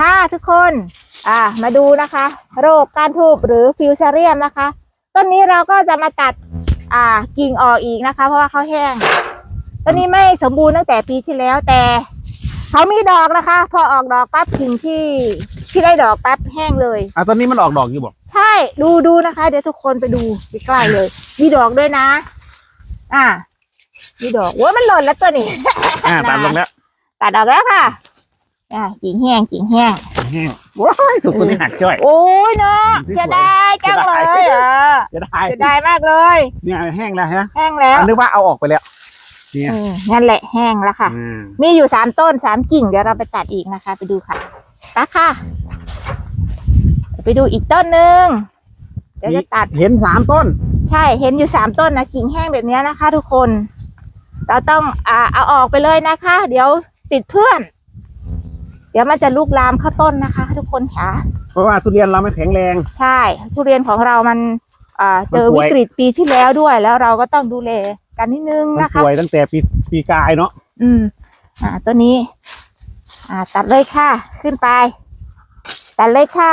ค่ะทุกคน อ่า มาดูนะคะ โรคการทูบหรือฟิวเชเรียมนะคะ ต้นนี้เราก็จะมาตัด อ่า กิ่งออกอีกนะคะ เพราะว่าเขาแห้ง ต้นนี้ไม่สมบูรณ์ตั้งแต่ปีที่แล้วแต่เขามีดอกนะคะ พอออกดอกปั๊บกิ่งที่ที่ได้ดอกปั๊บแห้งเลย อะตอนนี้มันออกดอกอยู่บอกใช่ ดูดูนะคะ เดี๋ยวทุกคนไปดูใกล้ๆเลย มีดอกด้วยนะ อ่า มีดอกโว้ยมันหล่นแล้วตัวนี้ อ่าตัดลงแล้ว ตัดออกแล้วค่ะ อ่ากิ่งแห้งกิ่งแห้งแห้งโอ้ยถูกตัวนี้หักจ้อยโอ้ยเนาะที่เสียดายจังเลยเสียดายอะจะได้เสียดายมากเลย เนี่ยแห้งแล้วฮะแห้งแล้วอันนึกว่าเอาออกไปแล้วเนี่ยอืมนั่นแหละแห้งแล้วค่ะอ่ามีอยู่สามต้นสามกิ่งเดี๋ยวเราไปตัดอีกนะคะ ไปดูค่ะไปค่ะ ไปดูอีกต้นหนึ่งเดี๋ยวจะตัดเห็นสามต้น ใช่เห็นอยู่สามต้นนะกิ่งแห้งแบบนี้นะคะ ทุกคน เราต้องอ่าเอาออกไปเลยนะคะ เดี๋ยวติดเพื่อน เดี๋ยวมันจะลุกลามเข้าต้นนะคะ ทุกคนค่ะ เพราะว่าทุเรียนเราไม่แข็งแรง ใช่ ทุเรียนของเรามันอ่าเจอมันป่วิวยกฤตปีที่แล้วด้วย แล้วเราก็ต้องดูแลกันนิดนึงมันนะคะ ป่วยตั้งแต่ปีปีกายเนาะอืม อ่า ตัวนี้ อ่า ตัดเลยค่ะ ขึ้นไป ตัดเลยค่ะ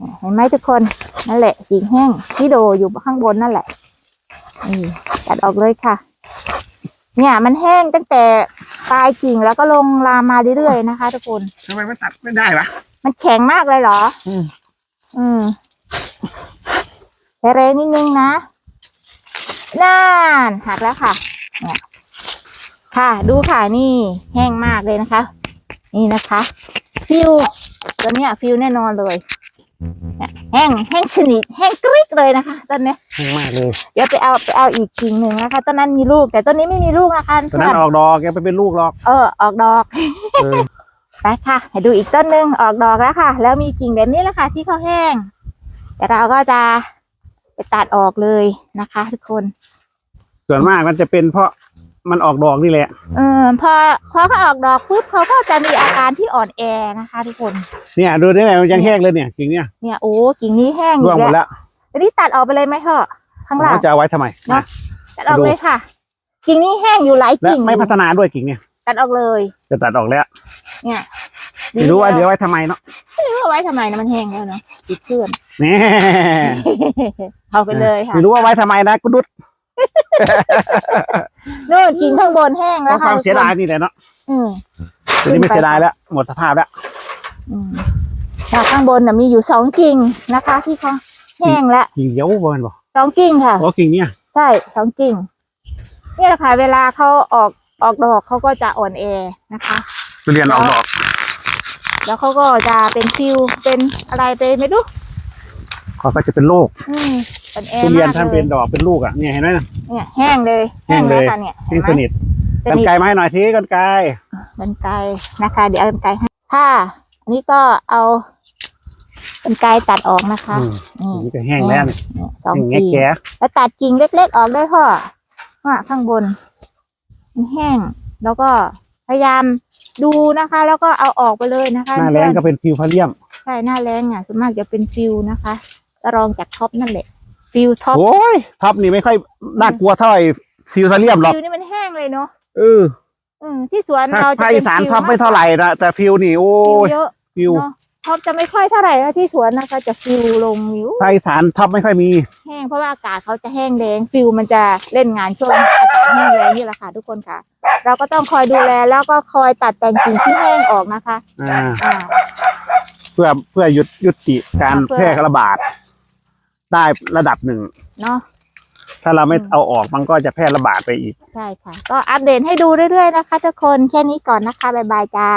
อ่าเห็นไหมทุกคน นั่นแหละกิ่งแห้งที่โดอยู่ข้างบนนั่นแหละนี่ตัดออกเลยค่ะ เนี่ย มันแห้งตั้งแต่ ปลายกิ่งแล้วก็ลงลามมาเรื่อยๆนะคะทุกคน ทำไมไม่ตัดไม่ได้วะ มันแข็งมากเลยเหรอ อืม อืมใช้แรงนิดนึงนะน่านหักแล้วค่ะเนี่ยค่ะ ดูค่ะนี่แห้งมากเลยนะคะ นี่นะคะ ฟิวตัวเนี้ยฟิวแน่นอนเลยเนี่ย แห้งแห้งสนิทแห้งกริกเลยนะคะต้นเนี้ยแห้งมากเลยเดี๋ยวไปเอาไปเอาอีกกิ่งหนึ่งนะคะต้นนั้นมีลูกแต่ต้นนี้ไม่มีลูกนะคะตอนเพื่นั้อนนออกดอกแกไปเป็นลูกหรอก เออออกดอกเออไปค่ะให้ดูอีกต้นหนึ่งออกดอกแล้วค่ะ แล้วมีกิ่งแบบนี้แหละค่ะ ที่เขาแห้ง แต่เราก็จะไปตัดออกเลยนะคะ ทุกคน ส่วนมากมันจะเป็นเพราะ มันออกดอกนี่แหละ เออพอพอเขาออกดอกปุ๊บเขาก็จะมีอาการที่อ่อนแอนะคะทุกคน เนี่ยดูได้ไหนมันยังแห้งเลยเนี่ยกิ่งเนี่ยเนี่ยโอ้กิ่งนี้แห้งอร่วงยู่หมดแล้วแล้วอันนี้ตัดออกไปเลยไหมพ่อข้างหลังเขาจะเอาไว้ทำไมเนอะนะตัดออกดูเลยค่ะ กิ่งนี้แห้งอยู่หลายและกิ่งไม่พัฒนาด้วยกิ่งเนี่ย ตัดออกเลย จะตัดออกแล้ว เนี่ยไม่รู้ว่าเดี๋ยวไว้ทำไมเนาะไม่รู้ว่าไว้ทำไมนะมันแห้งแล้วเนาะติดเพื่อนนี่เอาไปเลยค่ะไม่รู้ว่าไว้ทำไมนะกุดุด นู่นกิ่งข้างบนแห้งเพแล้วราะคค่ะวามเสียดายนี่แหละเนาะอืม ทีนี้ไม่เสียดายแล้วหมดสภาพแล้วอืมจากข้างบนน่ะมีอยู่สองกิ่งนะคะ ที่เขาแห้งแล้วกิ่งเดียวบ่แมันบอกสองกิ่งค่ะ โอ้กิ่งเนี่ยใช่สองกิ่งนี่แหละค่ะเวลาเขาออกออกดอกเขาก็จะอ่อนแอนะคะ ทุเรียนออกดอกแล้วเขาก็จะเป็นฟิวเป็นอะไรไปไม่รู้เขาก็จะเป็นโรคอืม อ่อนแอทุเรียนมากท่านเลเป็ยนดอกเป็นลูกอะเนี่ยเห็นไหมนะเนี่ยแห้งเลยแห้งเลยวค่ะเนี่ยแห้งเห็นไหมสนิทสกันนิทไกลมาให้หน่อยทีกันไกลกันไกลนะคะ เดี๋ยวเอากันไกลให้ค่ะอันนี้ก็เอากันไกลตัดออกนะคะอืมนี่นี่ก็แห้งแล้วเนี่ยเนี่ยสองแห้งแง่กิ่งแก่แล้วตัดกิ่งเล็กๆออกได้พ่อว่าข้างบนมันแห้ง แล้วก็พยายามดูนะคะ แล้วก็เอาออกไปเลยนะคะ หน้าแรงก็เป็นฟิวพาเลียม ใช่ หน้าแรงอะส่วนมากจะเป็นฟิวนะคะก็รองจากท็อปนั่นแหละ ฟิวท็อปโอ้ยท็อปนี่ไม่ค่อยน่ากลัวเท่าไหร่ฟิวพาเลียมหรอกฟิวนี่มันแห้งเลยเนาะเอออืมที่สวนถ้าเราจะภาคเป็อีนสานฟิวท็อปไม่เท่าไหร่นะแต่ฟิวนี่โอ้ฟิวยเยอะฟิวเนาะท็อปจะไม่ค่อยเท่าไหร่นะที่สวนนะคะจะฟิวลงอยู่ภาคอีสานท็อปไม่ค่อยมี แห้งเพราะว่าอากาศเขาจะแห้งแรงฟิวมันจะเล่นงานช่วงอากาศแห้งแรงนี่แหละค่ะทุกคนค่ะ เราก็ต้องคอยดูแลแล้วก็คอยตัดแต่งกิ่งที่แห้งออกนะคะอ่า อ่า เพื่อเพื่อหยุดยุติการอ่าเพื่อ แพร่ระบาด ได้ระดับหนึ่ง เนาะ ถ้าเราไม่อืมเอาออกมันก็จะแพร่ระบาดไปอีก ใช่ค่ะ ก็อัปเดตให้ดูเรื่อยๆนะคะทุกคน แค่นี้ก่อนนะคะ บ๊ายบายจ้า